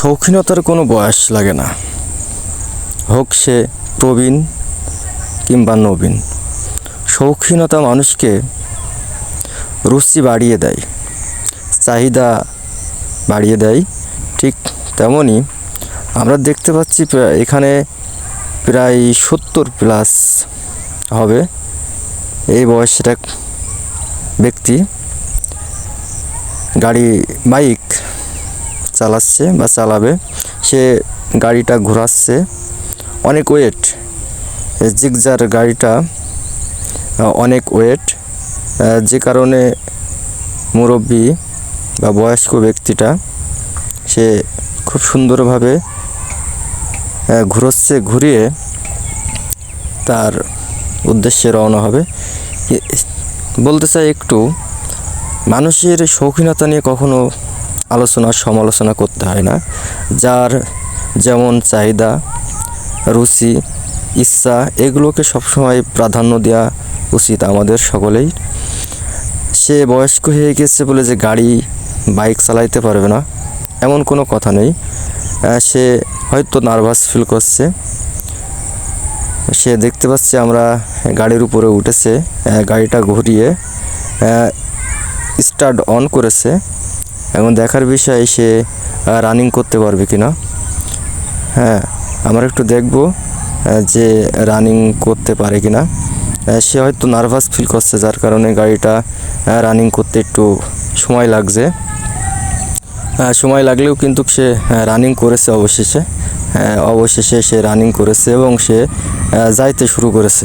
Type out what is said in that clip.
শৌখিনতার কোনো বয়স লাগে না। হোক সে প্রবীণ কিংবা নবীন, শৌখিনতা মানুষকে রুচি বাড়িয়ে দেয়, চাহিদা বাড়িয়ে দেয়, ঠিক তেমনই আমরা দেখতে পাচ্ছি এখানে প্রায় সত্তর প্লাস হবে এই বয়সের এক ব্যক্তি, গাড়ি, বাইক চালাচ্ছে বা চালাবে, সে গাড়িটা ঘোরাচ্ছে। অনেক ওয়েট জিগজার গাড়িটা অনেক ওয়েট যে কারণে মুরব্বী বা বয়স্ক ব্যক্তিটা সে খুব সুন্দরভাবে ঘুরোচ্ছে, ঘুরিয়ে তার উদ্দেশ্যে রওনা হবে। বলতে চাই একটু, মানুষের শৌখিনতা নিয়ে কখনো আলোচনা, সমালোচনা করতে হয় না। যার যেমন চাহিদা, রুচি, ইচ্ছা, এগুলোকে সবসময় প্রাধান্য দেওয়া উচিত আমাদের সকলেই। সে বয়স্ক হয়ে গেছে বলে যে গাড়ি, বাইক চালাইতে পারবে না, এমন কোনো কথা নেই। সে হয়তো নার্ভাস ফিল করছে। সে দেখতে পাচ্ছে আমরা গাড়ির উপরে উঠেছে গাড়িটা ঘুরিয়ে স্টার্ট অন করেছে। এবং দেখার বিষয় সে রানিং করতে পারবে কি না হ্যাঁ আমরা একটু দেখব যে রানিং করতে পারে কি না সে হয়তো নার্ভাস ফিল করছে, যার কারণে গাড়িটা রানিং করতে একটু সময় লাগছে। সময় লাগলেও কিন্তু সে রানিং করেছে অবশেষে। অবশেষে সে রানিং করেছে এবং সে যাইতে শুরু করেছে।